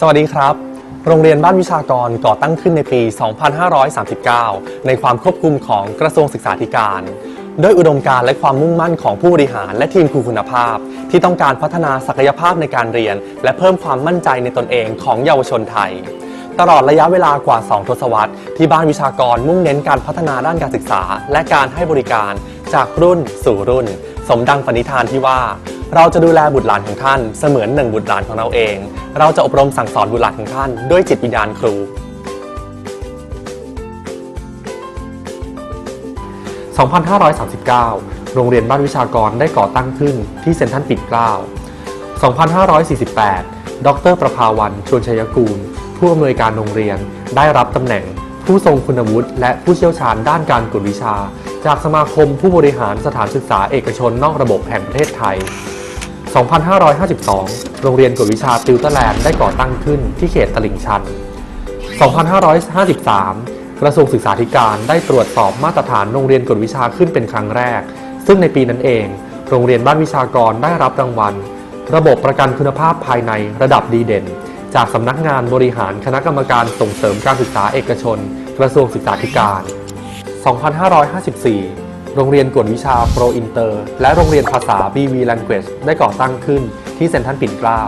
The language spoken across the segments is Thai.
สวัสดีครับ โรงเรียนบ้านวิชากรก่อตั้งขึ้นในปี 2539 ในความควบคุมของกระทรวงศึกษาธิการ ด้วยอุดมการณ์และความมุ่งมั่นของผู้บริหารและทีมครูคุณภาพ ที่ต้องการพัฒนาศักยภาพในการเรียน และเพิ่มความมั่นใจในตนเองของเยาวชนไทยตลอดระยะเวลากว่า 2 ทศวรรษ ที่บ้านวิชากรมุ่งเน้นการพัฒนาด้านการศึกษา และการให้บริการ จากรุ่นสู่รุ่น สมดังปณิธานที่ว่า เราจะดูแลบุตรหลานของท่าน เสมือนหนึ่งบุตรหลานของเราเอง เราจะอบรมสั่งสอนบุตรหลานของท่านด้วยจิตวิญญาณครู 2539 โรงเรียนบ้านวิชากรได้ก่อตั้งขึ้นที่เซ็นทรัลปิ่นเกล้า 2548 ดร ประภาวันชวนชัยกูล ผู้อำนวยการโรงเรียนได้รับตำแหน่งผู้ทรงคุณวุฒิและผู้เชี่ยวชาญด้านการกวดวิชา จากสมาคมผู้บริหารสถานศึกษาเอกชนนอกระบบแห่งประเทศไทย 2552 โรงเรียนกวดวิชาติวเตอร์แลนด์ได้ก่อตั้งขึ้นที่เขตตลิ่งชัน 2553 กระทรวงศึกษาธิการได้ตรวจสอบมาตรฐานโรงเรียนกวดวิชาขึ้นเป็นครั้งแรก ซึ่งในปีนั้นเอง โรงเรียนบ้านวิชากรได้รับรางวัล ระบบประกันคุณภาพภายในระดับดีเด่น จากสำนักงานบริหารคณะกรรมการส่งเสริมการศึกษาเอกชน กระทรวงศึกษาธิการ 2554 โรงเรียนกวดวิชาโปรอินเตอร์ และโรงเรียนภาษา BV Language ได้ก่อตั้งขึ้นที่เซ็นทรัลปิ่นเกล้า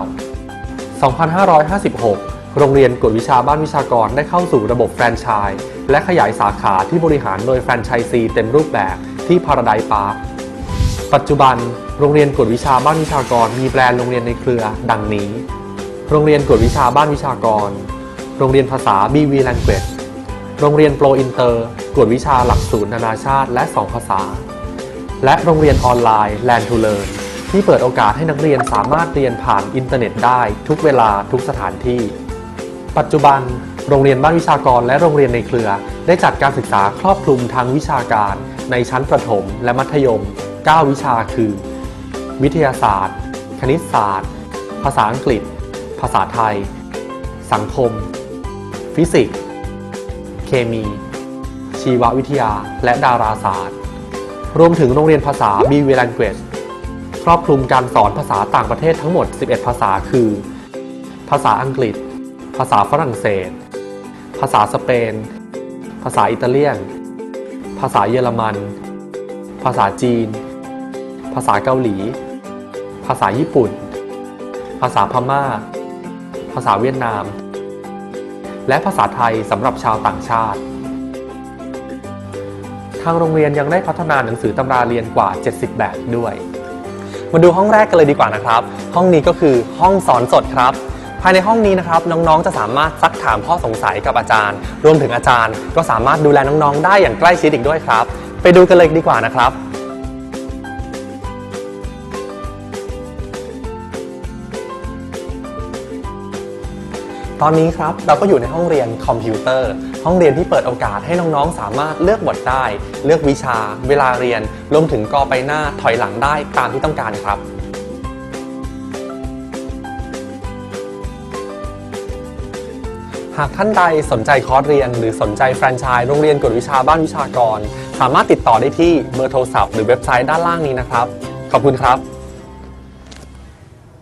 2556 โรงเรียนกวดวิชาบ้านวิชากรได้เข้าสู่ระบบแฟรนไชส์และขยายสาขาที่บริหารโดยแฟรนไชส์ซีเต็มรูปแบบที่พาราไดปาร์คปัจจุบัน โรงเรียนกวดวิชาบ้านวิชากรมีแบรนด์โรงเรียนในเครือ ดังนี้ โรงเรียนกวดวิชาบ้านวิชากร โรงเรียนภาษา BV Language โรงเรียนโปรอินเตอร์กวดวิชาหลักสูตรนานาชาติและ 2 ภาษา และโรงเรียนออนไลน์ Land to Learn ที่เปิดโอกาสให้นักเรียนสามารถเรียนผ่านอินเทอร์เน็ตได้ทุกเวลาทุกสถานที่ ปัจจุบัน โรงเรียนบ้านวิชากรและโรงเรียนในเครือ ได้จัดการศึกษาครอบคลุมทางวิชาการ ในชั้นประถมและมัธยม 9 วิชาคือ วิทยาศาสตร์ คณิตศาสตร์ ภาษาอังกฤษ ภาษาไทย สังคม ฟิสิกส์ เคมี ชีววิทยา และดาราศาสตร์ รวมถึงโรงเรียนภาษา BV Language ครอบคลุมการสอนภาษาต่างประเทศทั้งหมด 11 ภาษาคือ ภาษาอังกฤษ ภาษาฝรั่งเศส ภาษาสเปน ภาษาอิตาเลียน ภาษาเยอรมัน ภาษาจีน ภาษาเกาหลี ภาษาญี่ปุ่น ภาษาพม่า ภาษาเวียดนาม และภาษาไทยสำหรับชาวต่างชาติ ทางโรงเรียนยังได้พัฒนาหนังสือตำราเรียนกว่า 70 แบบด้วย มาดูห้องแรกกันเลยดีกว่านะครับ ห้องนี้ก็คือห้องสอนสดครับ ภายในห้องนี้นะครับน้องๆ จะสามารถซักถามข้อสงสัยกับอาจารย์ รวมถึงอาจารย์ ก็สามารถดูแลน้องๆ ได้อย่างใกล้ชิดอีกด้วยครับ ไปดูกันเลยดีกว่านะครับ ตอนนี้ครับเราก็อยู่ในห้องเรียนคอมพิวเตอร์ ห้องเรียนที่เปิดโอกาสให้น้องๆ สามารถเลือกบทได้ เลือกวิชา เวลาเรียน รวมถึงกอไปหน้าถอยหลังได้ตามที่ต้องการครับหากท่านใดสนใจคอร์สเรียน หรือสนใจแฟรนไชส์โรงเรียนกวดวิชาบ้านวิชากร สามารถติดต่อได้ที่เบอร์โทรศัพท์หรือเว็บไซต์ด้านล่างนี้นะครับ ขอบคุณครับ